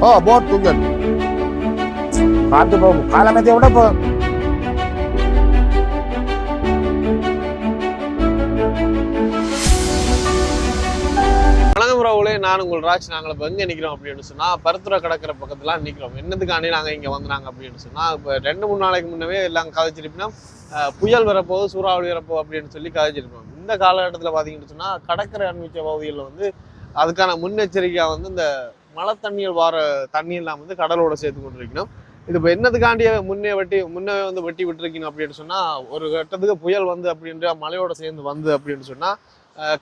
ஓ boat தூங்கல் பார்த்து போகும் காலமேத்தை விட போ நான் உங்கள் ராஜ். நாங்கள் இப்போ எங்கே நிற்கிறோம் அப்படின்னு சொன்னால் பருத்துறை கடற்கரை பக்கத்துல நிற்கிறோம் என்னதுக்காண்டி நாங்கள் இங்கே வந்தாங்க அப்படின்னு சொன்னால் இப்போ ரெண்டு மூணு நாளைக்கு முன்னவே எல்லாம் கதைச்சிருப்பினா புயல் வரப்போகுது சூறாவளி வரப்போ அப்படின்னு சொல்லி கதைச்சிருப்போம். இந்த காலகட்டத்தில் பார்த்தீங்கன்னு சொன்னால் கடற்கரை அண்மிச்ச பகுதிகளில் வந்து அதுக்கான முன்னெச்சரிக்கையாக வந்து இந்த மழை தண்ணியில் வர தண்ணியெல்லாம் வந்து கடலோட சேர்த்து கொண்டு இருக்கணும் இது இப்போ என்னதுக்காண்டிய முன்னே வெட்டி முன்னே வந்து வெட்டி விட்டுருக்கணும் அப்படின்னு சொன்னால் ஒரு கட்டத்துக்கு புயல் வந்து அப்படின்ற மழையோட சேர்ந்து வந்து அப்படின்னு சொன்னால்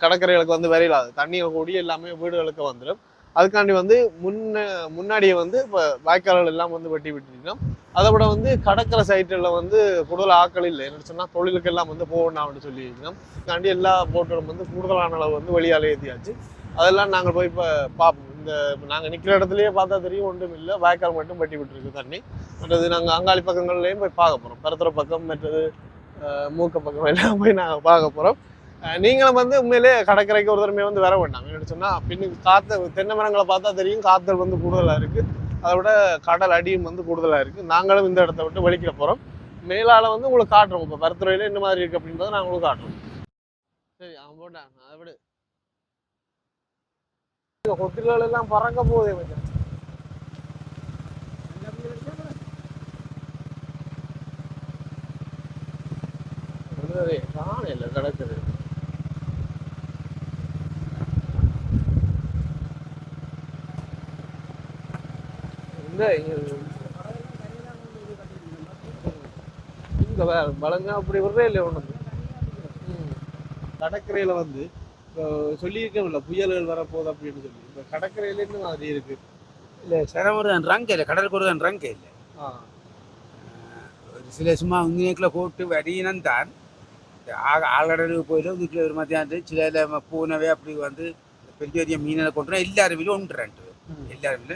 கடற்கரைகளுக்கு வந்து விரையிலாது தண்ணியில் கூடி எல்லாமே வீடுகளுக்கு வந்துடும். அதுக்காண்டி வந்து முன்ன முன்னாடியே வந்து இப்போ வாய்க்கால்கள் எல்லாம் வந்து வெட்டி விட்டுருக்கோம் அதை விட வந்து கடற்கரை சைட்டில் வந்து கூடுதல் ஆட்கள் இல்லை. என்ன சொன்னால் தொழிலுக்கு எல்லாம் வந்து போகணும் அப்படின்னு சொல்லியிருக்கோம் அதுக்காண்டி எல்லா போட்டுகளும் வந்து கூடுதலான அளவு வந்து வெளியால் ஏற்றியாச்சு அதெல்லாம் நாங்கள் போய் இப்போ பார்ப்போம் இந்த நாங்கள் நிற்கிற இடத்துலையே பார்த்தா தெரியும் ஒன்றும் இல்லை. வாய்க்கால் மட்டும் வெட்டி விட்டுருக்கு தண்ணி. மற்றது நாங்கள் அங்காளி பக்கங்கள்லேயும் போய் பார்க்க போகிறோம் பருத்துற பக்கம் மற்றது மூக்க பக்கம் எல்லாம் போய் நாங்கள் பார்க்க போகிறோம் நீங்களும் வந்து உண்மையிலே கடற்கரைக்கு ஒரு தடவை வந்து வர வேண்டாம். என்ன சொன்னால் பின்னு காற்று தென்னை மரங்களை பார்த்தா தெரியும் காத்தல் வந்து கூடுதலாக இருக்குது அதை விட கடல் அடியும் வந்து கூடுதலாக இருக்குது நாங்களும் இந்த இடத்த விட்டு வெளிக்கிற போகிறோம் மேலால் வந்து உங்களுக்கு காட்டுறோம். இப்போ பருத்துறையில் என்ன மாதிரி இருக்குது அப்படின்றத நாங்கள் உங்களுக்கு காட்டுறோம். சரி அவன் போட்டான். அதை விடு. ஹோட்டல்கள் எல்லாம் பறங்க போகுதே மச்சான் காணையில் கிடக்குது. இந்த இங்க வேற அப்படி விடுறே இல்லை ஒன்று கடற்கரையில வந்து இப்போ சொல்லியிருக்கோம்ல புயல்கள் வரப்போகுது அப்படின்னு சொல்லி. இப்போ கடற்கரையில என்ன மாதிரி இருக்கு? இல்லை சிரமம் தான் ரங்க இல்லை கடலுக்கு ஒரு தான் ரங்க இல்லை ஒரு சில சும்மா உங்கினேக்கில் போட்டு வடியினம் தான். ஆழ்கடலுக்கு போயிடும் வீட்டில் ஒரு மத்தியானம் சில பூனவே அப்படி வந்து பெரிய பெரிய மீனை கொண்டு எல்லாரும் வீடும் ஒன்று ரெண்டு. எல்லாரும்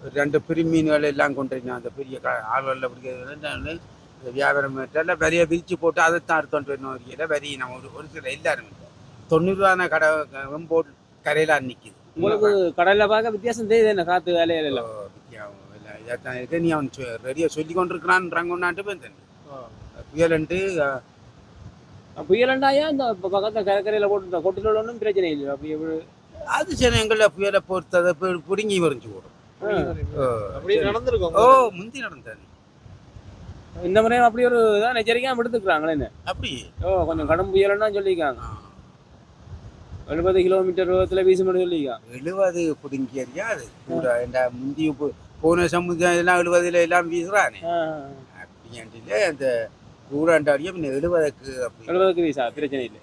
ஒரு ரெண்டு பெரிய மீன்கள் எல்லாம் கொண்டு அந்த பெரிய ஆழ்வரில் பிடிக்கிறது இந்த வியாபாரம் எல்லாம் விலையை விரிச்சு போட்டு அதை தான் அறுத்தோண்டு வரணும் வரையில வரி நம்ம ஒரு ஒரு சில எல்லாரும் தொண்ணூறுவான கடை வெம்போட் கரையில் நிற்கிது உங்களுக்கு கடல்ல பார்க்க வித்தியாசம் தெரியுது என்ன காத்து வேலையில எல்லாம். இதான் இருக்கு. நீ அவன் ரெடியாக சொல்லி கொண்டிருக்கிறான் கொண்டாண்டு போய் ஆ. புயலண்டு புயலண்டாயா இந்த பக்கத்துல கடற்கரையில போட்டு கொட்டில ஒன்றும் பிரச்சனை இல்லை அப்படி எப்படி? அது சரி எங்களை புயலை பொறுத்ததை பிடுங்கி வரைஞ்சு போடும் அப்படி நடந்திருக்கும். ஓ முந்தி நடந்தது. இந்த முறையும் அப்படி ஒரு இதான் எச்சரிக்கையா எடுத்துக்கிறாங்களே அப்படி ஓ கொஞ்சம் கடும் புயலன்னா சொல்லியிருக்காங்க. எழுபது கிலோமீட்டர் வேகத்துல வீசுமென்னு சொல்லியிருக்காங்க எழுபது பிடுங்கியறியா அது? கூட இந்த முந்தி போன சமுதாயம் எல்லாம் எழுபதுல எல்லாம் வீசுறானே. ஆ, அப்படின்ட்டு அந்த கூடாண்டாடியும் பின்ன எழுபதுக்கு அப்படி. எழுபதுக்கு வீசா பிரச்சனை இல்லை.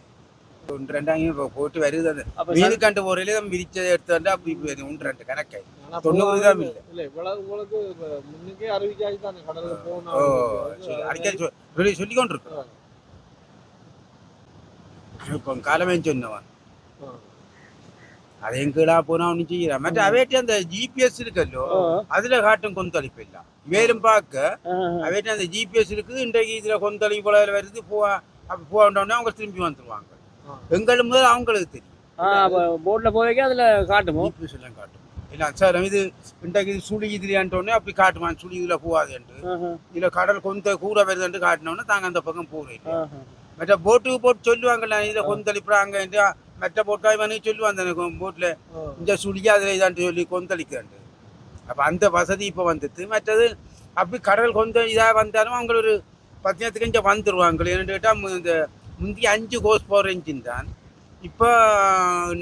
ஒன்று ரெண்டாங்க இப்போ போட்டு வருது அந்த சன்- மீனுக்கண்டு போறையில தான் விரிச்ச எடுத்து வந்து அப்படி ஒன்று ரெண்டு கணக்கை. தொண்ணூறு தான் இல்லை. இல்ல இவ்வளவு உங்களுக்கு முன்னுக்கே அறிவிச்சாச்சு தானே. கடலுக்கு ஓ போகணும் சொல்லி அடிக்கடி சொல் சொல்லி சொல்லி கொண்டு இப்போ காலமே சொன்னவன். அது எங்கடா போனா மற்ற அவைட்டு அந்த ஜிபிஎஸ் இருக்கல்லோ ஓ, அதுல காட்டும் கொந்தளிப்பு இல்லை வேலும் பார்க்க ஆ, ஆ. அவைட்டு அந்த ஜிபிஎஸ் இருக்குது இன்றைக்கு இதுல கொந்தளிப்பு போல வருது போவா அப்படி போகணுன்னே அவங்க திரும்பி வந்துருவாங்க ஆ. எங்களுக்கு முதல் அவங்களுக்கு தெரியும் போட்ல போவைக்க அதுல காட்டுமோ எல்லாம் காட்டும் இல்லை சார் இது இன்றைக்கு இது சுழி இதுலையான்ட்டோடனே அப்படி காட்டுவான் சுழி இதுல போகாதுன்ட்டு இதுல கடல் கொந்த கூட வருதுன்ட்டு காட்டினோடனே தாங்க அந்த பக்கம் போகிறேன். மற்ற போட்டுக்கு போட்டு சொல்லுவாங்கல்ல இதை கொந்தளிப்புறாங்க மற்ற போட்டா இவனுக்கு சொல்லுவான் அந்த போட்டில் இந்த சுழியா அதில் இதான்ட்டு சொல்லி கொந்தளிக்கிறான்ட்டு. அப்போ அந்த வசதி இப்போ வந்துட்டு மற்றது அப்படி கடல் கொஞ்சம் இதாக வந்தாலும் அவங்க ஒரு பத்தினத்துக்கு இங்கே வந்துடுவாங்க என்னன்னு கேட்டால் இந்த முந்தி அஞ்சு கோஸ் போகிற இன்ஜின் தான். இப்போ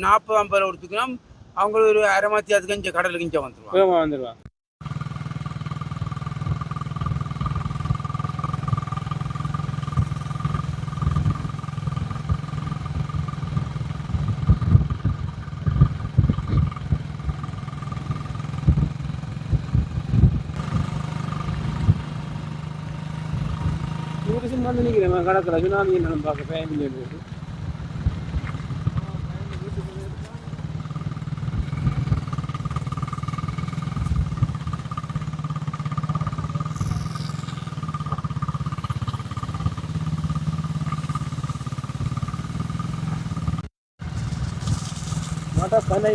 நாற்பது ஐம்பது கொடுத்துக்கணும் அவங்க ஒரு அரை மத்தியாத்துக்கு இங்கே கடலுக்கு இங்கே வந்துடுவாங்க வேகமா வந்து நிற்கிறேன் கடற்கரை சுனாமி என்னன்னு பார்க்க ஃபேமிலி எடுத்து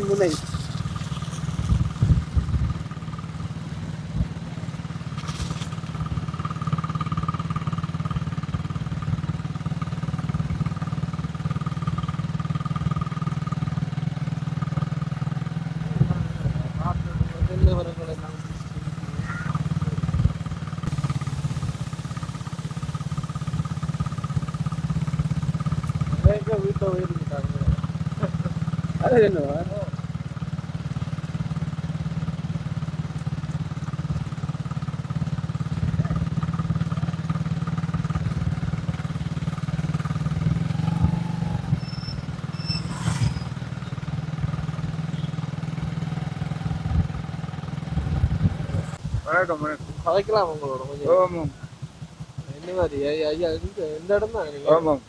முனை தென்னை மரங்கள் எல்லாம் நிறைய வீட்டை உயர்ந்துட்டாங்க வணக்கம் வணக்கம். கதைக்கலாம் உங்களோட கொஞ்சம். ஓமம் என்ன மாதிரி? ஐயா இந்த இடம் தான் ஓமம்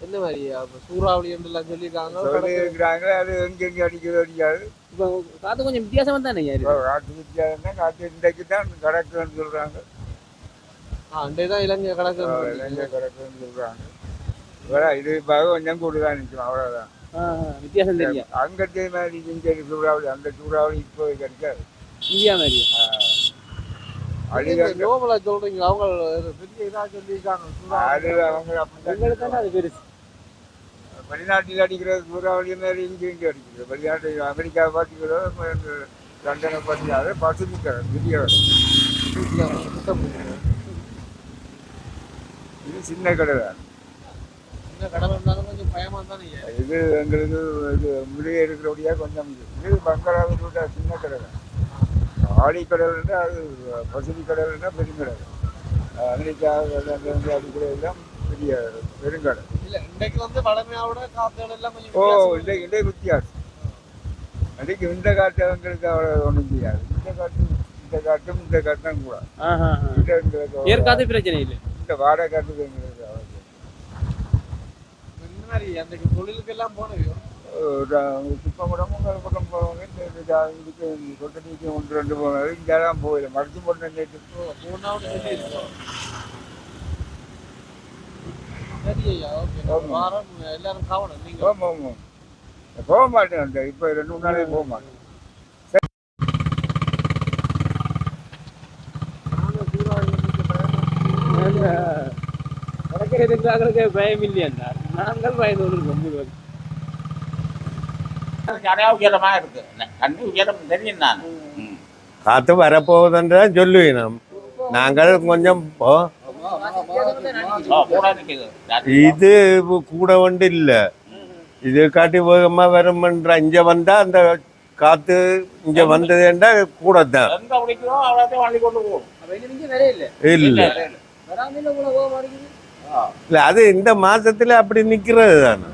என்ன மாதிரி? சூறாவளி என்றெல்லாம் சொல்லியிருக்காங்க அது எங்கெங்க அடிக்கிறது அடிக்காது இப்போ காத்து கொஞ்சம் வித்தியாசமா தானே இருக்கு? காட்டு வித்தியாசம்னா காட்டு இன்றைக்கு தான் கிடக்குன்னு சொல்றாங்க. அண்டே தான் இலங்கை கிடக்கு இலங்கை கிடக்குன்னு சொல்றாங்க. வேற இது இப்போ கொஞ்சம் கூடுதான் நிற்கும் அவ்வளோதான் ஆ, ஆ, வித்தியாசம் தெரியும் அங்கத்தே மாதிரி இங்கே சூறாவளி அந்த சூறாவளி இப்போ கிடைக்காது. இந்தியா மாதிரி நோமலா சொல்றீங்க அவங்க பெரிய இதா சொல்லியிருக்காங்க. அது சூறாவளி அவங்க எங்களுக்கு அப்படிதான் தானே அது பெருசு. வெளிநாட்டில் அடிக்கிற சூறாவளி மாதிரி இங்கே இங்கே அடிக்கிறது. வெளிநாட்டு அமெரிக்கா பார்த்துக்கிறோம் லண்டனை பார்த்து அது பசிபிக்கிறது பெரிய இது சின்ன கடை தான் இது எங்களுக்கு இது முடிய இருக்கிறபடியா கொஞ்சம் இது. பங்களாவில் சின்ன கடை தான் ஆடி கடல்னா அது பசிபிக் கடல்னா பெருங்கடை அமெரிக்கா அடிக்கிற எல்லாம் பெரிய பெருங்கடை இல்ல இன்னைக்கு வந்து வடமையாவோட காத்துகள் எல்லாம் ஓ வித்தியாசமா இல்லை இல்லை வித்தியாசம். அன்றைக்கு இந்த காட்டு எங்களுக்கு அவ்வளோ ஒன்றும் செய்யாது இந்த காட்டு இந்த காட்டும் இந்த காட்டும் கூட. ஏற்காது பிரச்சனை இல்லை? இந்த வாடகை காட்டுக்கு எங்களுக்கு அவ்வளவு. இந்த மாதிரி அன்றைக்கு தொழிலுக்கு எல்லாம் குப்பம் கூட சுப்பமடமும் பக்கம் போவாங்க இந்த இந்த ஜா- இதுக்கு கொட்டடிக்கு ஒன்று ரெண்டு போவாங்க இங்கே தான் போயிடும் மறைச்சு போட்டு நேற்று போனாவும் போக மாட்டேன் அந்த இப்போ ரெண்டு மூணு நாளைக்கு போக மாட்டேன் இருக்கிறாங்களுக்கு பயம் இல்லையா நாங்கள் பயந்து இருக்கோம் நிறையா உயரமா இருக்கு. கண்ணு உயரம் தெரியும் நான். காத்து வரப்போகுதுன்றதான் சொல்லுவேன் நாம் நாங்கள் கொஞ்சம் இருக்குது. இது கூட ஒன்று இல்லை. இது காட்டி வேகமா வரும்ன்ற இங்க வந்தா அந்த காத்து இங்க வந்ததுன்றா கூட தான் இல்லை. இல்ல அது இந்த மாசத்துல அப்படி நிக்கிறது தானே.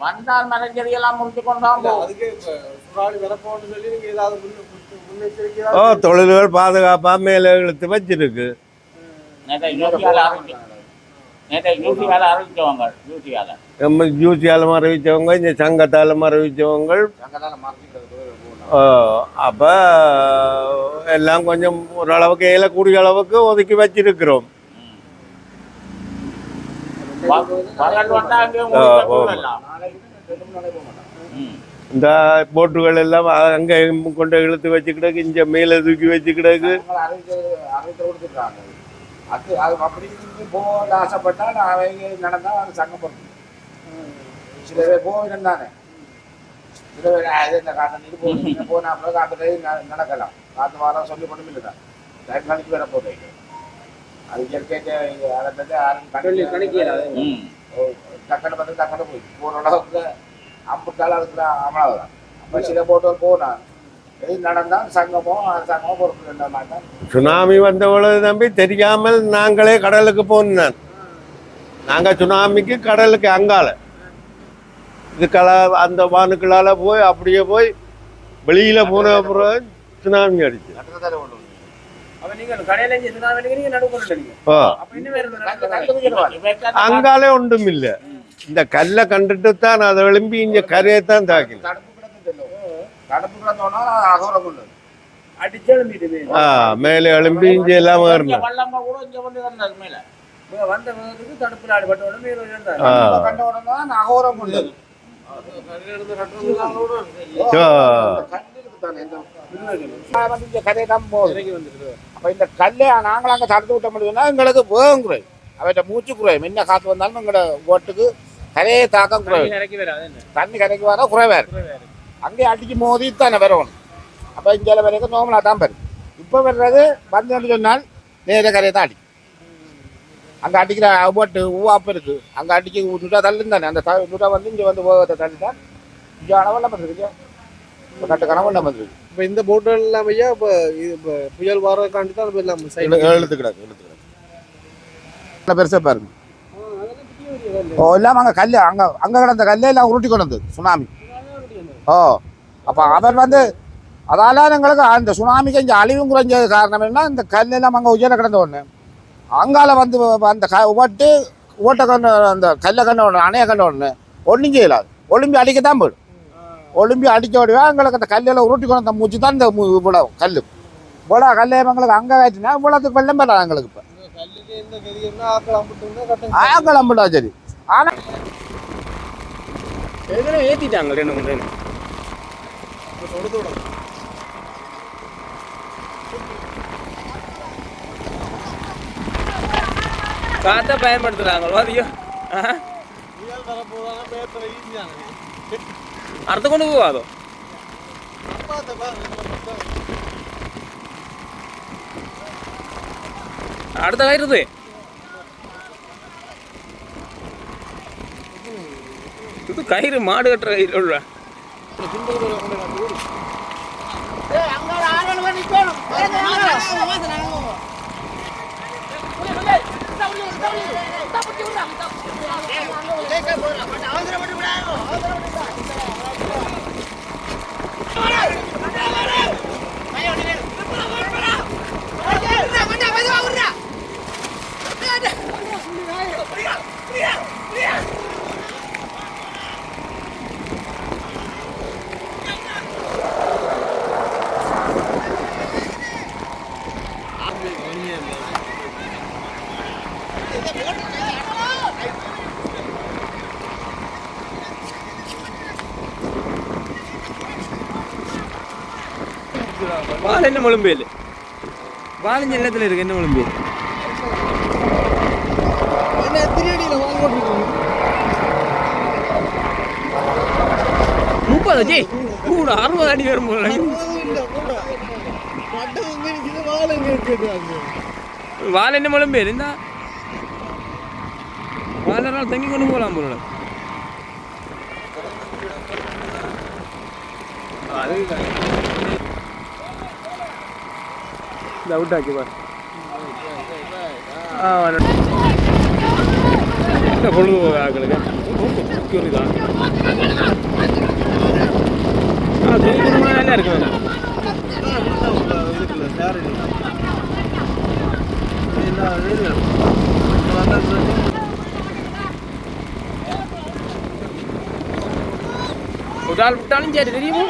வந்தால் முடிச்சு முன்ன- முன்னெச்சரிக்கையா ஓ தொழில்கள் பாதுகாப்பா மேல இழுத்து வச்சிருக்கு நேற்று யூசியால ஆரம்பிச்சு நேற்று யூசியால ஆரம்பிச்சவங்க யூசியால நம்ம ஜூசியால மறைவிச்சவங்க இந்த சங்கத்தால மறைவிச்சவங்க அங்கதான மறைச்சிக்கிறது ஆ, அப்ப எல்லாம் கொஞ்சம் ஓரளவுக்கு இயலக்கூடிய அளவுக்கு ஒதுக்கி வச்சிருக்கிறோம். இந்த போட்டுகள் எல்லாம் அங்க கொண்டு இழுத்து வச்சுக்கிடக்கு இங்க மேல தூக்கி வச்சுக்கிடக்கு அது அது அப்படி போக ஆசைப்பட்டா நான் அவங்க நடந்தா அது சங்கம் போட்டு சில பேர் போயிடும் அது இந்த காட்டு இது போகணும் போனா அப்புறம் காட்டுல ந- நடக்கலாம் காத்து வாரம் சொல்லி கொண்டு இல்லை டைம் கணக்கு வேற போட்டு அது இயற்கைக்கு அதை பற்றி யாரும் சொல்லி கணிக்கல டக்குனு பார்த்து டக்குனு போய் போகிற அளவுக்கு அம்புட்டால் அதுக்கு அமலாகுதான் அப்போ சில போட்டு போனா எது நடந்தா சங்கமோ சங்கமோ பொறுப்பு ரெண்டா மாட்டா சுனாமி வந்த பொழுது தம்பி தெரியாமல் நாங்களே கடலுக்கு போனோம் நாங்க சுனாமிக்கு கடலுக்கு அங்கால இதுக்கெல்ல அந்த வானுக்களால போய் அப்படியே போய் வெளியில போன அப்புறம் சுனாமி அடிச்சு. அங்காலே ஒன்றும் இல்ல. இந்த கல்லை கண்டுட்டு தான் அதை எழும்பி இங்க கரையை தான் தடுப்பு தடுப்பு ஆ மேலே எழும்பி இங்கே எல்லாம் வந்து உடனே இருந்தார் ஆ. இப்ப கண்ட உடனே தான் அகோரம் கொண்டது அப்ப இந்த கல்லை நாங்களும் அங்க தடுத்து விட்ட முடியும்னா எங்களுக்கு வேகம் குறையும் அவற்றை மூச்சு குறையும் என்ன காத்து வந்தாலும் எங்களோட ஓட்டுக்கு கரையை தாக்கம் குறையும் தண்ணி கரைக்கு வர குறைவாரு அங்கேயே அடிச்சு மோதி தானே வரணும் அப்போ இங்கே வரைக்கும் நோமலாக தான் வரும் இப்போ வர்றது வந்து சொன்னால் நேர கரையை தான் அடிக்கும் அங்கே அடிக்கிற போட்டு ஊவாப்பு இருக்கு. அங்கே அடிக்க நுட்டா தள்ளு தானே. அந்த நுட்டா வந்து இங்கே வந்து போகத்தை தள்ளி தான் இங்கே அளவெல்லாம் வந்துருக்கு இப்போ கட்டு கனவெல்லாம் வந்துருக்கு இப்போ இந்த போட்டுகள் எல்லாம் ஐயா இப்போ இது இப்போ புயல் வர்றதுக்காண்டி தான் இப்போ எல்லாம் சைடு எழுத்து கிடக்கு எழுத்து கிடக்கு. நல்ல பெருசாக பாருங்க. ஓ இல்லாமல் அங்கே கல் அங்கே அங்கே கிடந்த கல்லே எல்லாம் உருட்டி கொண்டு வந்து சுனாமி ஓ அப்போ அவர் வந்து அதால எங்களுக்கு அந்த சுனாமிக்கு இங்கே அழிவும் குறைஞ்சது காரணம் என்ன? இந்த கல்லெல்லாம் அங்கே உயர கிடந்த ஒன்று அங்கால வந்து அந்த க ஓட்டு ஓட்டை கண்ணு அந்த கல்லை கண்ணு ஒன்று அணைய கண்ணு ஒன்று ஒன்றும் செய்யலாது ஒலிம்பி அடிக்க தான் போயிடும் ஒலிம்பி அடிக்க விடுவா எங்களுக்கு அந்த கல்லில் உருட்டி கொண்டு வந்த மூச்சு தான் இந்த இவ்வளவு கல் இவ்வளோ கல்லை எங்களுக்கு அங்கே காய்ச்சினா இவ்வளோத்துக்கு வெள்ளம் பெறாது எங்களுக்கு இப்போ. ஆக்கள் அம்பிட்டு சரி. ஆனால் ஏற்கனவே ஏத்திட்டாங்க ரெண்டு மூணு ட்ரெயின் காத்த பயன்படுத்துறாங்க அதிகோ புயல் வரப்போதான பேப்பர் ஈஸியான அறுத்து கொண்டு போவாதோ அடுத்த கயிறுது இது கயிறு மாடு கட்டுற கயிறு வால் என்ன முழும்பேல்? வாலிஞ்ச எண்ணத்தில் இருக்கு என்ன போட்டுருக்கீங்க? முப்பது ஜி? கூட அறுபது அடி வரும் வால் என்ன முழும்பேல்? இந்த வாழறால் தங்கி கொண்டு போகலாம் போல அது இந்த அவுட் ஆக்கி பாரு ஆ இந்த பொழுது போக ஆக்களுக்கு புரியுதா ஆ தூக்கி கொடுமா நல்லா இருக்கு வேணாம் இருக்குல்ல சார் என்ன இது விட்டாலும் சரி தெரியுமா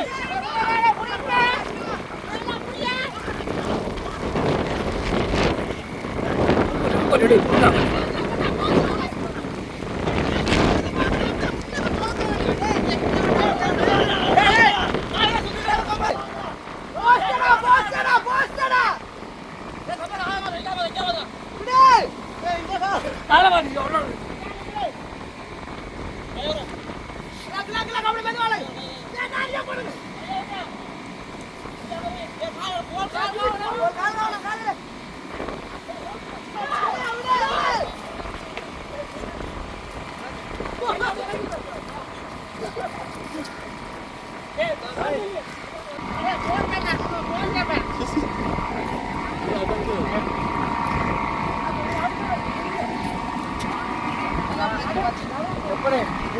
Pero,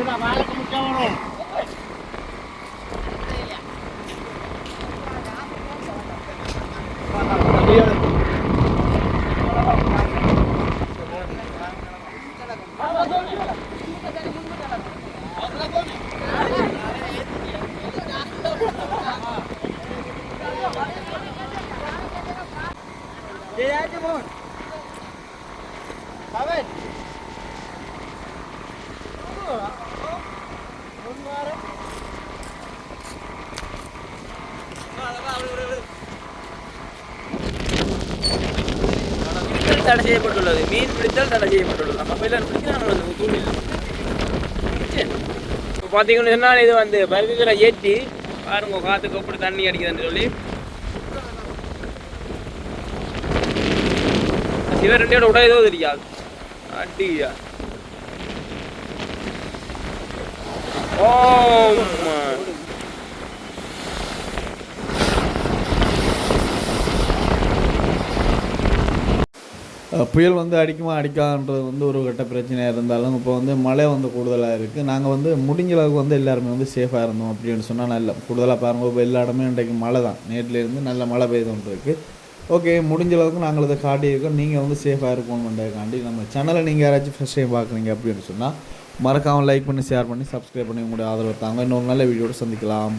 una bala como cabrón. தடை செய்யப்பட்டுள்ளது. மீன் பிடித்தால் தடை செய்யப்பட்டுள்ளது. நம்ம போயில பிடிக்கிறாங்க தூண்டில் இப்போ பார்த்தீங்கன்னு சொன்னால் இது வந்து பருத்தித்துறை ஏற்றி பாருங்க காற்றுக்கு எப்படி தண்ணி அடிக்குதுன்னு சொல்லி. சிவர் ரெண்டையோட உடல் ஏதோ தெரியாது. அடியா. ஓ புயல் வந்து அடிக்குமா அடிக்காதுன்றது வந்து ஒரு கட்ட பிரச்சனையாக இருந்தாலும் இப்போ வந்து மழை வந்து கூடுதலாக இருக்குது நாங்கள் வந்து முடிஞ்ச அளவுக்கு வந்து எல்லாருமே வந்து சேஃபாக இருந்தோம் அப்படின்னு சொன்னால் நல்ல கூடுதலாக பாருங்கள் இப்போ எல்லா இடமே இன்றைக்கு மழை தான். நேற்றுலேருந்து நல்ல மழை பெய்துன்றிருக்கு ஓகே முடிஞ்ச அளவுக்கு நாங்கள் இதை காட்டியிருக்கோம். நீங்கள் வந்து சேஃபாக இருக்கணுன்றதுக்காண்டி நம்ம சேனலை நீங்கள் யாராச்சும் ஃபஸ்ட் டைம் பார்க்குறீங்க அப்படின்னு சொன்னால் மறக்காமல் லைக் பண்ணி ஷேர் பண்ணி சப்ஸ்கிரைப் பண்ணி உங்களுடைய ஆதரவு தாங்க. இன்னொரு நல்ல வீடியோட சந்திக்கலாம்.